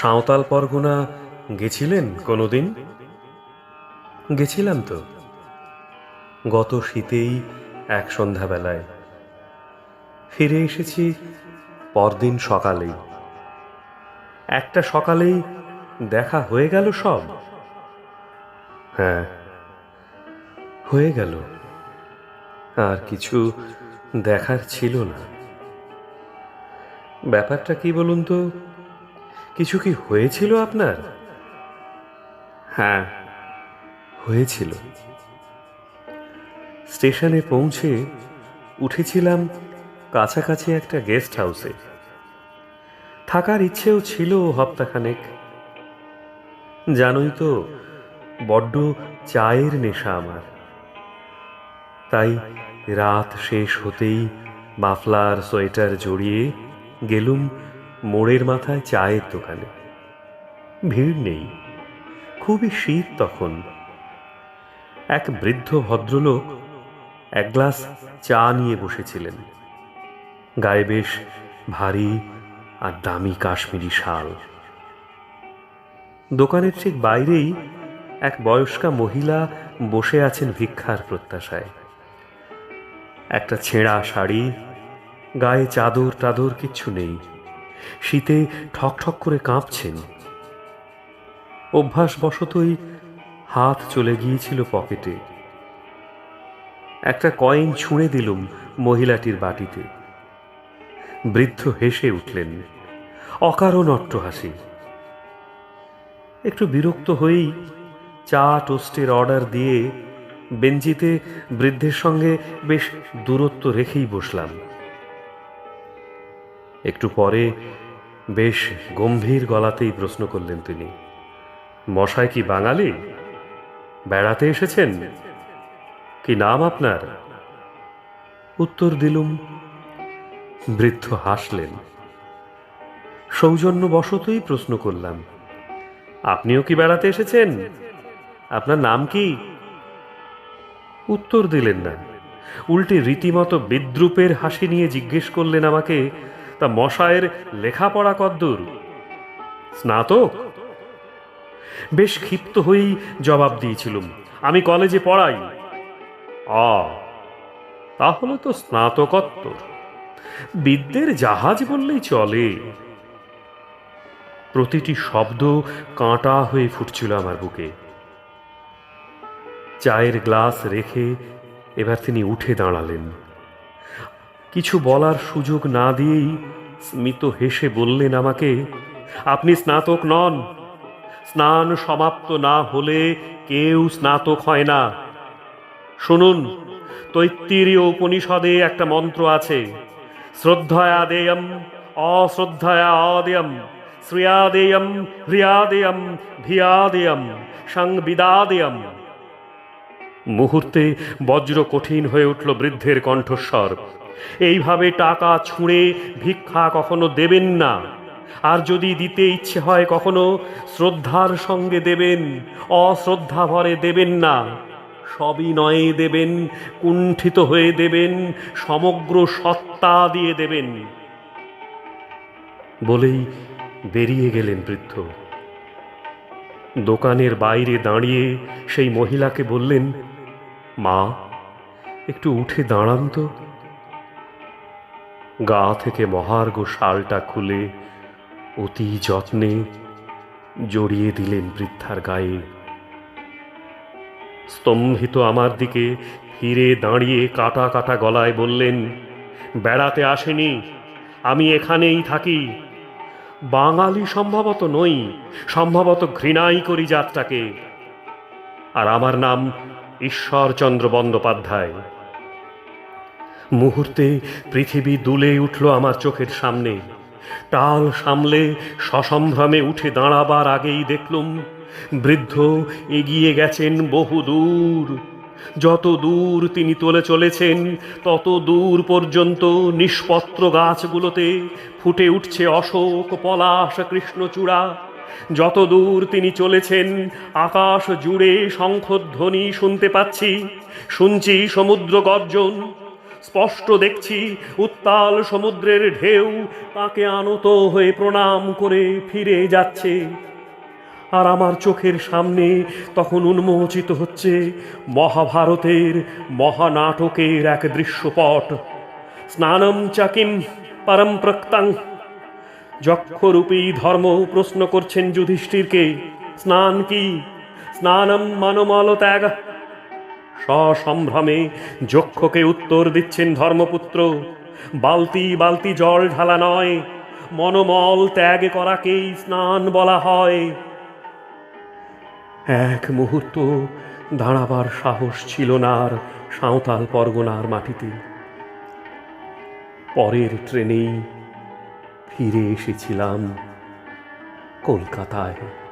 সাঁওতাল পরগনা গেছিলেন কোনোদিন? গেছিলাম তো। গত শীতেই এক সন্ধ্যাবেলায়। ফিরে এসেছি পরদিন সকালেই। একটা সকালেই দেখা হয়ে গেল সব। হ্যাঁ হয়ে গেল। আর কিছু দেখার ছিল না। ব্যাপারটা কি বলুন তো? কিছু কি হয়েছিল আপনার? হ্যাঁ হয়েছিল। স্টেশনে পৌঁছে উঠেছিলাম কাছাকাছি একটা গেস্ট হাউসে। থাকার ইচ্ছেও ছিল হপ্তাখানেক। জানোই তো, বড্ড চায়ের নেশা আমার। তাই রাত শেষ হতেই মাফলার সোয়েটার জড়িয়ে গেলুম মোড়ের মাথায় চায়ের দোকানে। ভিড় নেই। খুবই শীত তখন। এক বৃদ্ধ ভদ্রলোক এক গ্লাস চা নিয়ে বসেছিলেন। গায়ে বেশ ভারী আর দামি কাশ্মীরি শাল। দোকানের ঠিক বাইরেই এক বয়স্কা মহিলা বসে আছেন ভিক্ষার প্রত্যাশায়। একটা ছেঁড়া শাড়ি, গায়ে চাদর টাদর কিচ্ছু নেই। শীতে ঠক ঠক করে কাঁপছেন। অভ্যাসবশতই হাত চলে গিয়েছিল পকেটে। একটা কয়েন ছুঁড়ে দিলুম মহিলাটির বাটিতে। বৃদ্ধ হেসে উঠলেন, অকারণ হাসি একটু বিরক্ত হয়েই চা টোস্টের অর্ডার দিয়ে বেঞ্জিতে বৃদ্ধের সঙ্গে বেশ দূরত্ব রেখেই বসলাম। একটু পরে বেশ গম্ভীর গলাতেই প্রশ্ন করলেন তিনি মশাই কি বাঙালি? বেড়াতে এসেছেন? কি নাম আপনার? উত্তর দিলুম। বৃদ্ধ হাসলেন। সৌজন্যবশতই প্রশ্ন করলাম আপনিও কি বেড়াতে এসেছেন? আপনার নাম কি? উত্তর দিলেন না। উল্টে রীতিমতো বিদ্রুপের হাসি নিয়ে জিজ্ঞেস করলেন আমাকে তা মশায়ের লেখাপড়া কদ্দূর। স্নাতক? বেশ ক্ষিপ্ত হয়েই জবাব দিয়েছিলুম, আমি কলেজে পড়াই। আ তাহলে তো স্নাতকোত্তর। বিদ্যের জাহাজ বললেই চলে। প্রতিটি শব্দ কাঁটা হয়ে ফুটছিল আমার বুকে। চায়ের গ্লাস রেখে এবার তিনি উঠে দাঁড়ালেন। কিছু বলার সুযোগ না দিয়েই স্মিত হেসে বললেন আমাকে, আপনি স্নাতক নন। স্নান সমাপ্ত না হলে কেউ স্নাতক হয় না। শুনুন, তৈত্তিরীয় উপনিষদে একটা মন্ত্র আছে শ্রদ্ধায়া দেয়ম অশ্রদ্ধায়া আদেয়ম শ্রিয়াদেয়ম হ্রিয়াদেয়ম ভিয়াদেয়ম, সংবিদাদেয়ম। মুহূর্তে বজ্র কঠিন হয়ে উঠল বৃদ্ধের কণ্ঠস্বর। এইভাবে টাকা ছুঁড়ে ভিক্ষা কখনো দেবেন না। আর যদি দিতে ইচ্ছে হয় কখনো, শ্রদ্ধার সঙ্গে দেবেন অশ্রদ্ধা ভরে দেবেন না। সবই নয়ে দেবেন, কুণ্ঠিত হয়ে দেবেন, সমগ্র সত্তা দিয়ে দেবেন। বলেই বেরিয়ে গেলেন বৃদ্ধ। দোকানের বাইরে দাঁড়িয়ে সেই মহিলাকে বললেন, মা, একটু উঠে দাঁড়ান তো। গা থেকে মহার্ঘ শালটা খুলে অতি যত্নে জড়িয়ে দিলেন বৃদ্ধার গায়ে। স্তম্ভিত আমার দিকে ফিরে দাঁড়িয়ে কাটা কাটা গলায় বললেন, বেড়াতে আসেনি, আমি এখানেই থাকি। বাঙালি সম্ভবত নই, সম্ভবত ঘৃণাই করি যাত্রাকে। আর আমার নাম ঈশ্বরচন্দ্র বন্দ্যোপাধ্যায়। মুহূর্তে পৃথিবী দুলে উঠল আমার চোখের সামনে। টাল সামলে সসম্ভ্রমে উঠে দাঁড়াবার আগেই দেখলুম, বৃদ্ধ এগিয়ে গেছেন বহু দূর। যত দূর তিনি তোলে চলেছেন, তত দূর পর্যন্ত নিষ্পত্র গাছগুলোতে ফুটে উঠছে অশোক পলাশ কৃষ্ণচূড়া। যত দূর তিনি চলেছেন, আকাশ জুড়ে শঙ্খধ্বনি শুনতে পাচ্ছি। শুনছি সমুদ্র গর্জন স্পষ্ট দেখছি, উত্তাল সমুদ্রের ঢেউ তাকে আনত হয়ে প্রণাম করে ফিরে যাচ্ছে। আর আমার চোখের সামনে তখন উন্মোচিত হচ্ছে মহাভারতের মহানাটকের এক দৃশ্যপট। স্নানম চাকিম পরম প্রক্তাং। যক্ষরূপী ধর্ম প্রশ্ন করছেন যুধিষ্ঠিরকে, স্নান কি? স্নানম মানমল ত্যাগ সসম্ভ্রমে যক্ষকে উত্তর দিচ্ছেন ধর্মপুত্র, বালতি বালতি জল ঢালা নয়, মনোমল ত্যাগ করাকেই স্নান বলা হয়। এক মুহূর্ত দাঁড়াবার সাহস ছিল না আর সাঁওতাল পরগনার মাটিতে। পরের ট্রেনেই ফিরে এসেছিলাম কলকাতায়।